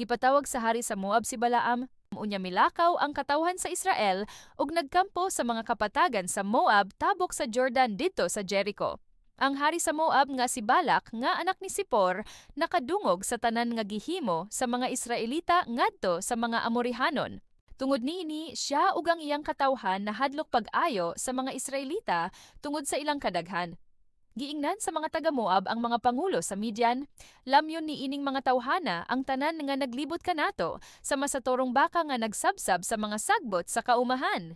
Gipatawag sa hari sa Moab si Balaam, unya milakaw ang katawhan sa Israel ug nagkampo sa mga kapatagan sa Moab tabok sa Jordan didto sa Jericho. Ang hari sa Moab nga si Balak nga anak ni Sipor nakadungog sa tanan nga gihimo sa mga Israelita ngadto sa mga Amorihanon. Tungod niini, siya ug ang iyang katawhan nahadlok pag-ayo sa mga Israelita tungod sa ilang kadaghan. Giingnan sa mga taga Moab ang mga pangulo sa Midian, lamyon ni ining mga tawhana ang tanan nga naglibot kanato sa masatorong baka nga nagsabsab sa mga sagbot sa kaumahan.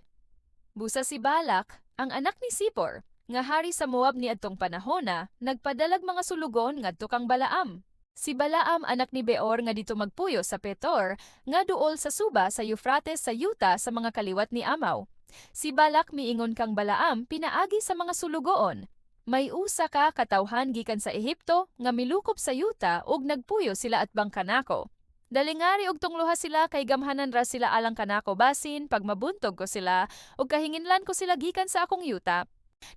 Busa si Balak, ang anak ni Sipor, nga hari sa Moab ni adtong panahona, nagpadalag mga sulugon ngadto kang Balaam. Si Balaam anak ni Beor nga dito magpuyo sa Petor, nga duol sa Suba sa Euphrates sa Yuta sa mga kaliwat ni Amaw. Si Balak miingon kang Balaam pinaagi sa mga sulugoon. May usa ka katawhan gikan sa Ehipto nga milukop sa Yuta ug nagpuyo sila at bangkanako. Dalingari og tungluha sila kay gamhanan ra sila alang kanako basin pag mabuntog ko sila ug kahinginlan ko sila gikan sa akong yuta.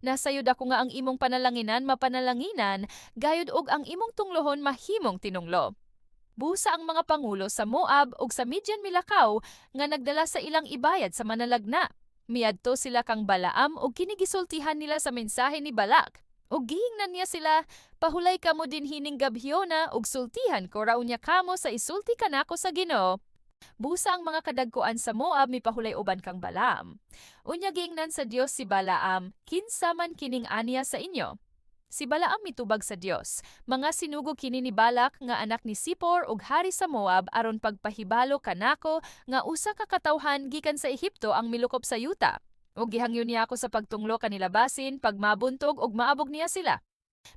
Nasayod ako nga ang imong panalanginan mapanalanginan gayud og ang imong tunglohon mahimong tinunglo. Busa ang mga pangulo sa Moab ug sa Midian Milakaw nga nagdala sa ilang ibayad sa manalagna. Miadto sila kang Balaam ug kinigisultihan nila sa mensahe ni Balak. Ug gihingnan niya sila, pahulay kamo din hining gabhiyona ug sultihan ko raw niya kamo sa isulti kanako sa Ginoo. Busa ang mga kadagkuan sa Moab mipahulay uban kang Balaam. Unya gingnan sa Dios si Balaam, kinsa man kining aniya sa inyo. Si Balaam mitubag sa Dios, mga sinugo kini ni Balak nga anak ni Sipor ug hari sa Moab aron pagpahibalo kanako nga usa ka katawhan gikan sa Ehipto ang milukop sa yuta. Ug gihangyon niya ako sa pagtunglo kanila basin pag mabuntog ug maabog niya sila.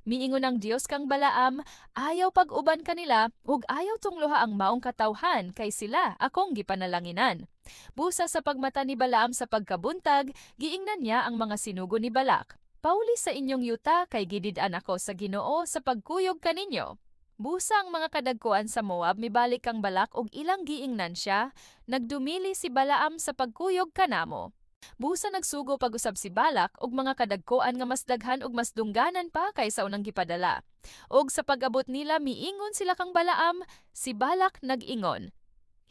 Miingon ang Dios kang Balaam, ayaw pag-uban kanila ug ayaw tungloha ang maong katawhan kay sila akong gipanalanginan. Busa sa pagmata ni Balaam sa pagkabuntag, giingnan niya ang mga sinugo ni Balak. Pauli sa inyong yuta kay gidid-an ako sa Ginoo sa pagkuyog kaninyo. Busa ang mga kadagkuan sa Moab mibalik kang Balak og ilang giingnan siya, nagdumili si Balaam sa pagkuyog kanamo. Busa nagsugo pag-usab si Balak og mga kadagkoan nga mas daghan ug mas dungganan pa kaysa unang gipadala. Og sa pag-abot nila miingon sila kang Balaam, si Balak nag-ingon.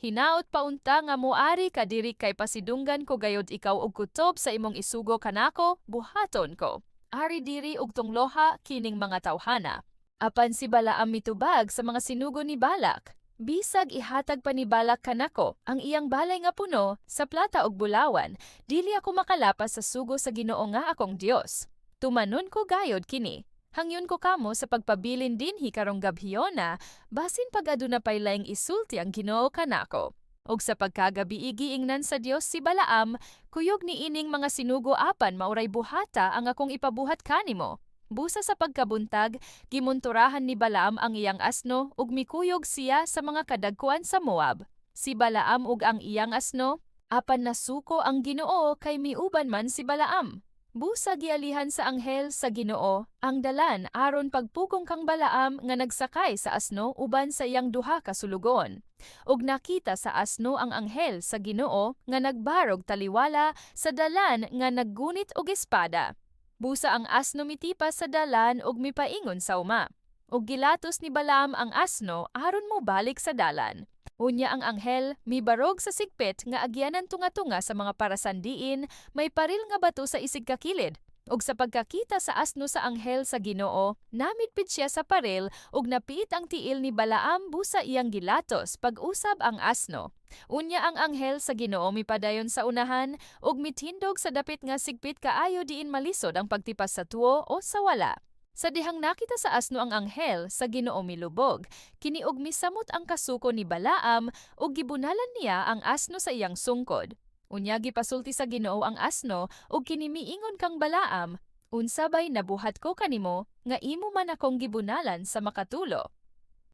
Hinaot pa unta nga moari ka diri kay pasidunggan ko gayod ikaw og kutob sa imong isugo kanako, buhaton ko. Ari diri og tungloha kining mga tawhana. Apan si Balaam mitubag sa mga sinugo ni Balak. Bisag ihatag pa ni Balak kanako ang iyang balay nga puno sa plata ug bulawan, dili ako makalapas sa sugo sa Ginoo nga akong Dios. Tumanon ko gayod kini. Hangyon ko kamo sa pagpabilin dinhi karong gabhiyona, basin pag aduna pay laing isulti ang Ginoo kanako. Og sa pagkagabi giingnan sa Dios si Balaam, kuyog ni ining mga sinugo apan mauray buhata ang akong ipabuhat kanimo. Busa sa pagkabuntag, gimunturahan ni Balaam ang iyang asno ug mikuyog siya sa mga kadagkuan sa Moab. Si Balaam ug ang iyang asno, apan nasuko ang Ginoo kay miuban man si Balaam. Busa gialihan sa anghel sa Ginoo ang dalan aron pagpugong kang Balaam nga nagsakay sa asno uban sa iyang duha ka sulugon. Ug nakita sa asno ang anghel sa Ginoo nga nagbarog taliwala sa dalan nga naggunit og espada. Busa ang asno mitipas sa dalan ug mipaingon sa uma. Ug gilatos ni Balaam ang asno aron mo balik sa dalan. Unya ang anghel, mibarog sa sigpit nga agyanan tunga-tunga sa mga parasandiin, may paril nga bato sa isig kakilid. Ug sa pagkakita sa asno sa anghel sa Ginoo, namidpid siya sa paril ug napiit ang tiil ni Balaam busa iyang gilatos pag-usab ang asno. Unya ang anghel sa Ginoo mipadayon sa unahan ug mitindog sa dapit nga sigpit kaayo diin malisod ang pagtipas sa tuo o sa wala. Sa dihang nakita sa asno ang anghel sa Ginoo milubog, kini og misamot ang kasuko ni Balaam ug gibunalan niya ang asno sa iyang sungkod. Unya gipasulti sa Ginoo ang asno ug kini miingon kang Balaam, unsabay nabuhat ko kanimo nga imo man akong gibunalan sa makatulo.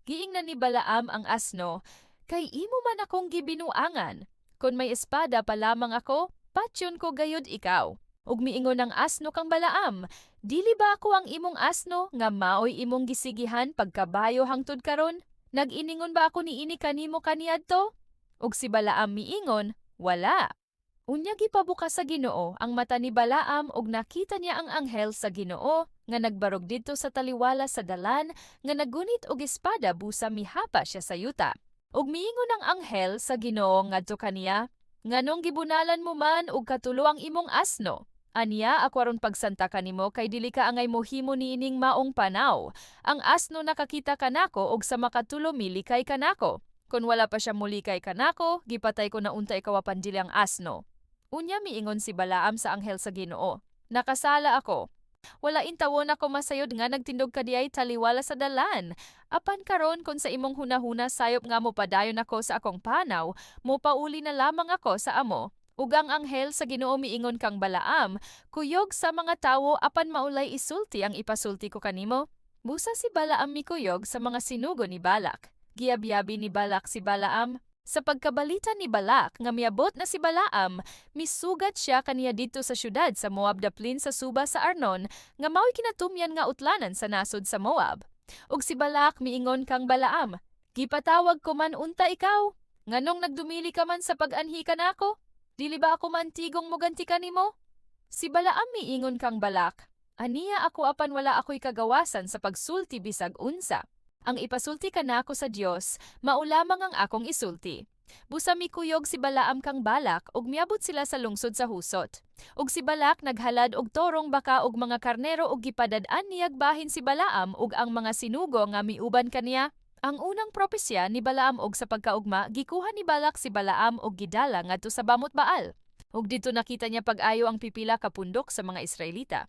Giingnan ni Balaam ang asno, kay imo man akong gibinuangan. Kon may espada pa lamang ako, patyon ko gayud ikaw. Ug miingon ang asno kang Balaam, dili ba ako ang imong asno nga maoy imong gisigihan pagkabayo hangtod karon? Nag-iningon ba ako niini kanimo kaniadto? Ug si Balaam miingon, wala. Unya gipabukas sa Ginoo ang mata ni Balaam ug nakita niya ang anghel sa Ginoo nga nagbarog didto sa taliwala sa dalan nga nagunit og espada busa mihapa siya sa yuta. Ug miingon ang anghel sa Ginoo ngadto kaniya, nganong gibunalan mo man og katulo ang imong asno. Aniya ako aron pagsanta kanimo kay dili ka angay mohimo niining maong panaw. Ang asno nakakita kanako og sa makatulo milikay kanako. Kung wala pa siya mulikay kanako, gipatay ko na unta ikaw apan dili ang asno. Unya miingon si Balaam sa anghel sa Ginoo, nakasala ako. Wala intawon ako masayod nga nagtindog ka diay taliwala sa dalan. Apan karon kung sa imong hunahuna sayop nga mo padayon ako sa akong panaw, mo pauli na lamang ako sa amo. Ug ang anghel sa Ginoo miingon kang Balaam, kuyog sa mga tawo apan maulay isulti ang ipasulti ko kanimo. Busa si Balaam mikuyog sa mga sinugo ni Balak. Giabyabi ni Balak si Balaam. Sa pagkabalita ni Balak nga miabot na si Balaam, misugat siya kaniya dito sa syudad sa Moab daplin sa Suba sa Arnon nga mao'y kinatumyan nga utlanan sa nasod sa Moab. Ug si Balak miingon kang Balaam, gipatawag ko man unta ikaw. Nganong nagdumili ka man sa pag-anhi ka nako? Dili ba ako mantigong mo ganti kanimo? Si Balaam miingon kang Balak, aniya ako apan wala ako'y kagawasan sa pagsulti bisag unsa. Ang ipasulti ka nako sa Dios, maulamang ang akong isulti. Busa mi kuyog si Balaam kang Balak ug miabot sila sa lungsod sa Husot. Ug si Balak naghalad og torong baka og mga karnero ug gipadad-an niyag bahin si Balaam ug ang mga sinugo nga miuban kaniya. Ang unang propesya ni Balaam og sa pagkaugma gikuha ni Balak si Balaam og gidala ngadto sa Bamot Baal. Ug dito nakita niya pag-ayo ang pipila ka pundok sa mga Israelita.